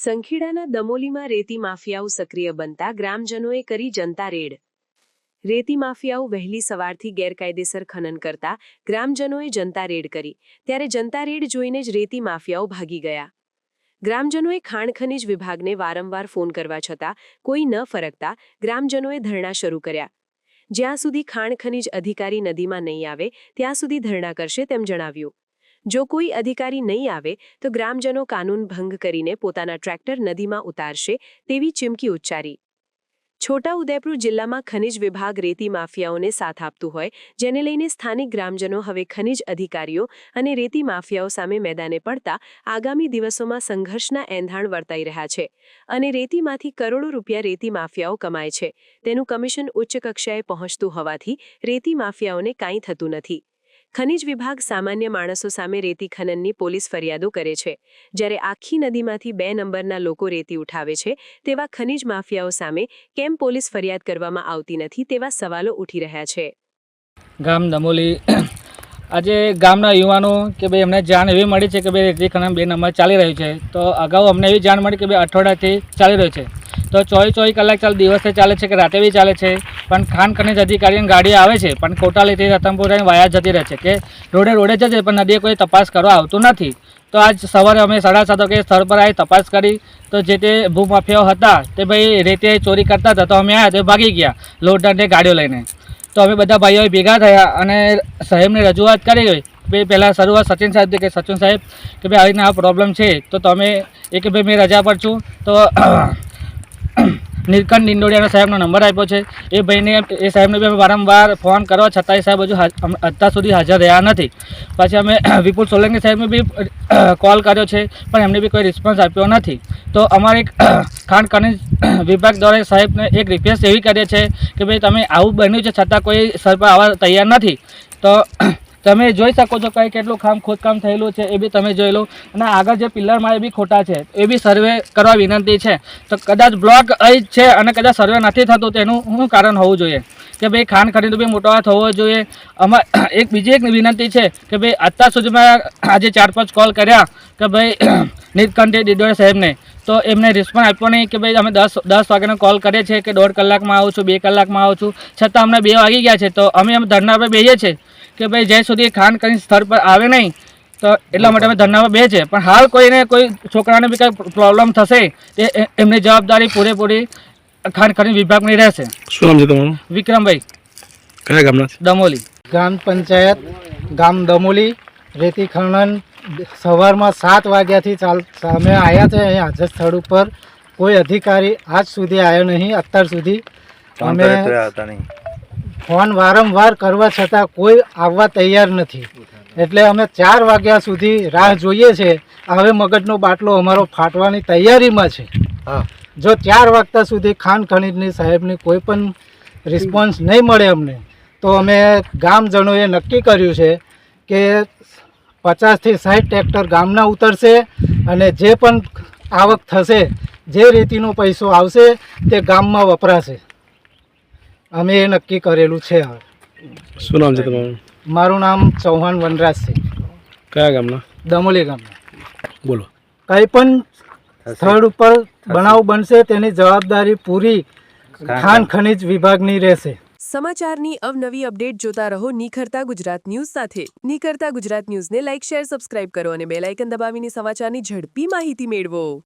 સંખેડાના દમોલીમાં રેતી માફિયાઓ સક્રિય બનતા ગ્રામજનોએ કરી જનતા રેડ. રેતી માફિયાઓ વહેલી સવારથી ગેરકાયદેસર ખનન કરતા ગ્રામજનોએ જનતા રેડ કરી. ત્યારે જનતા રેડ જોઈને જ રેતી માફિયાઓ ભાગી ગયા. ગ્રામજનોએ ખાણ ખનીજ વિભાગને વારંવાર ફોન કરવા છતાં કોઈ ન ફરકતા ગ્રામજનોએ ધરણા શરૂ કર્યા. જ્યાં સુધી ખાણ ખનીજ અધિકારી નદીમાં નહીં આવે, ત્યાં સુધી ધરણા કરશે તેમ જણાવ્યું. જો કોઈ અધિકારી નહીં આવે, તો ગ્રામજનો કાનૂન ભંગ કરીને પોતાના ટ્રેક્ટર નદીમાં ઉતારશે તેવી ચીમકી ઉચ્ચારી. છોટા ઉદેપુર જિલ્લામાં ખનિજ વિભાગ રેતી માફિયાઓને સાથ આપતું હોય, જેને લઈને સ્થાનિક ગ્રામજનો હવે ખનિજ અધિકારીઓ અને રેતી માફિયાઓ સામે મેદાને પડતા આગામી દિવસોમાં સંઘર્ષના એંધાણ વર્તાઈ રહ્યા છે અને રેતીમાંથી કરોડો રૂપિયા રેતી માફિયાઓ કમાય છે. તેનું કમિશન ઉચ્ચ કક્ષાએ પહોંચતું હોવાથી રેતી માફિયાઓને કાંઈ થતું નથી. ખનિજ વિભાગ સામાન્ય માણસો સામે રેતી ખનનની પોલીસ ફરિયાદો કરે છે. જ્યારે આખી નદીમાંથી બે નંબરના લોકો રેતી ઉઠાવે છે, તેવા ખનિજ માફિયાઓ સામે કેમ પોલીસ ફરિયાદ કરવામાં આવતી નથી તેવા સવાલો ઉઠી રહ્યા છે. ગામ દમોલી આજે ગામના યુવાનો કે ભાઈ અમને જાણ એવી મળી છે કે ભાઈ રેતી ખનન બે નંબર ચાલી રહ્યું છે. તો અગાઉ અમને એવી જાણ મળી કે ભાઈ અઠવાડિયાથી ચાલી રહ્યું છે. તો ચોવીસ ચોવીસ કલાક ચાલ દિવસે ચાલે છે કે રાતે બી ચાલે છે. પણ ખાન ખનીજ અધિકારીની ગાડી આવે છે, પણ કોટાલીથી રતનપુરાની વાયા જતી રહે છે કે રોડે રોડે જશે પણ નદીએ કોઈ તપાસ કરવા આવતું નથી. તો આજ સવારે અમે સાડા સાત વાગે સ્થળ પર આવી તપાસ કરી, તો જે તે ભૂમાફિયાઓ હતા, તે ભાઈ રેતે ચોરી કરતા હતા, તો અમે આવ્યા તે ભાગી ગયા લોડને ગાડીઓ લઈને. તો અમે બધા ભાઈઓ ભેગા થયા અને સાહેબને રજૂઆત કરી ગઈ ભાઈ પહેલાં શરૂઆત સચિન સાહેબ કે સચિન સાહેબ, કે ભાઈ આવીને આ પ્રોબ્લેમ છે, તો તમે એક ભાઈ મેં રજા પર છું, તો નીલકંઠ નિંદોડિયાના સાહેબનો નંબર આપ્યો છે. એ ભાઈને, એ સાહેબને બી અમે વારંવાર ફોન કરવા છતાંય સાહેબ હજુ અત્યાર સુધી હાજર રહ્યા નથી. પછી અમે વિપુલ સોલંકી સાહેબને બી કોલ કર્યો છે, પણ એમને બી કોઈ રિસ્પોન્સ આપ્યો નથી. તો અમારે ખાણ ખનિજ વિભાગ દ્વારા સાહેબને એક રિક્વેસ્ટ એવી કરીએ છે કે ભાઈ તમે આવું બન્યું છે, છતાં કોઈ સર પર આવવા તૈયાર નથી. તો તમે જોઈ શકો છો કઈ કેટલું ખામ ખોદકામ થયેલું છે એ બી તમે જોઈ લો. અને આગળ જે પિલરમાં એ બી ખોટા છે, એ બી સર્વે કરવા વિનંતી છે. તો કદાચ બ્લોક અહીં છે અને કદાચ સર્વે નથી થતું તેનું શું કારણ હોવું જોઈએ? કે ભાઈ ખાન ખરીદ બી મોટો હાથ હોવો જોઈએ. અમાર એક બીજી એક વિનંતી છે કે ભાઈ અત્યાર સુધીમાં આજે ચાર પાંચ કોલ કર્યા કે ભાઈ નીલકંઠે ડિડોર સાહેબને. તો એમને રિસ્પોન્સ આપ્યો નહીં કે ભાઈ અમે દસ દસ વાગ્યાનો કોલ કરીએ છીએ કે દોઢ કલાકમાં આવું છું, બે કલાકમાં આવું છું. છતાં અમને બે વાગી ગયા છે. તો અમે અમે ધરના પર બેસીએ છીએ. કે ભાઈ જ્યાં સુધી ખાન કરીને સ્થળ પર આવે નહીં તો એટલા માટે અમે ધરનામાં પર બે છે. પણ હાલ કોઈને કોઈ છોકરાને બી કંઈ પ્રોબ્લેમ થશે તે એ- એમની જવાબદારી પૂરેપૂરી ખાન કરીને વિભાગની રહેશે. શું નામ છે તમારું? વિક્રમભાઈ. કયા ગામના દમોલી. ગ્રામ પંચાયત ગામ દમોલી રેતી ખનન સવારમાં સાત વાગ્યાથી ચાલ અમે આવ્યા છે અહીં હાજર સ્થળ ઉપર. કોઈ અધિકારી આજ સુધી આવ્યો નહીં અત્યાર સુધી. અમે ફોન વારંવાર કરવા છતાં કોઈ આવવા તૈયાર નથી. એટલે અમે ચાર વાગ્યા સુધી રાહ જોઈએ છે. હવે મગજનો બાટલો અમારો ફાટવાની તૈયારીમાં છે. જો ચાર વાગતા સુધી ખાન ખનીજની સાહેબની કોઈ પણ રિસ્પોન્સ નહીં મળે અમને તો અમે ગામજનોએ નક્કી કર્યું છે કે પચાસથી સાઠ ટ્રેક્ટર ગામના ઉતરશે અને જે પણ આવક થશે જે રીતિનો પૈસો આવશે તે ગામમાં વપરાશે. અમે એ નક્કી કરેલું છે હવે શું નામ છે તમારું? મારું નામ ચૌહાણ વનરાજ છે. કયા ગામના? દમોલી ગામના. બોલો. કંઈ પણ સ્થળ ઉપર બનાવ બનશે તેની જવાબદારી પૂરી ખાન. ખનિજ વિભાગની રહેશે. સમાચારની અવનવી અપડેટ જોતા રહો નિખરતા ગુજરાત ન્યૂઝ સાથે. નિખરતા ગુજરાત ન્યૂઝને લાઇક શેર સબસ્ક્રાઇબ કરો અને બેલ આઇકન દબાવીને સમાચારની ઝડપી માહિતી મેળવો.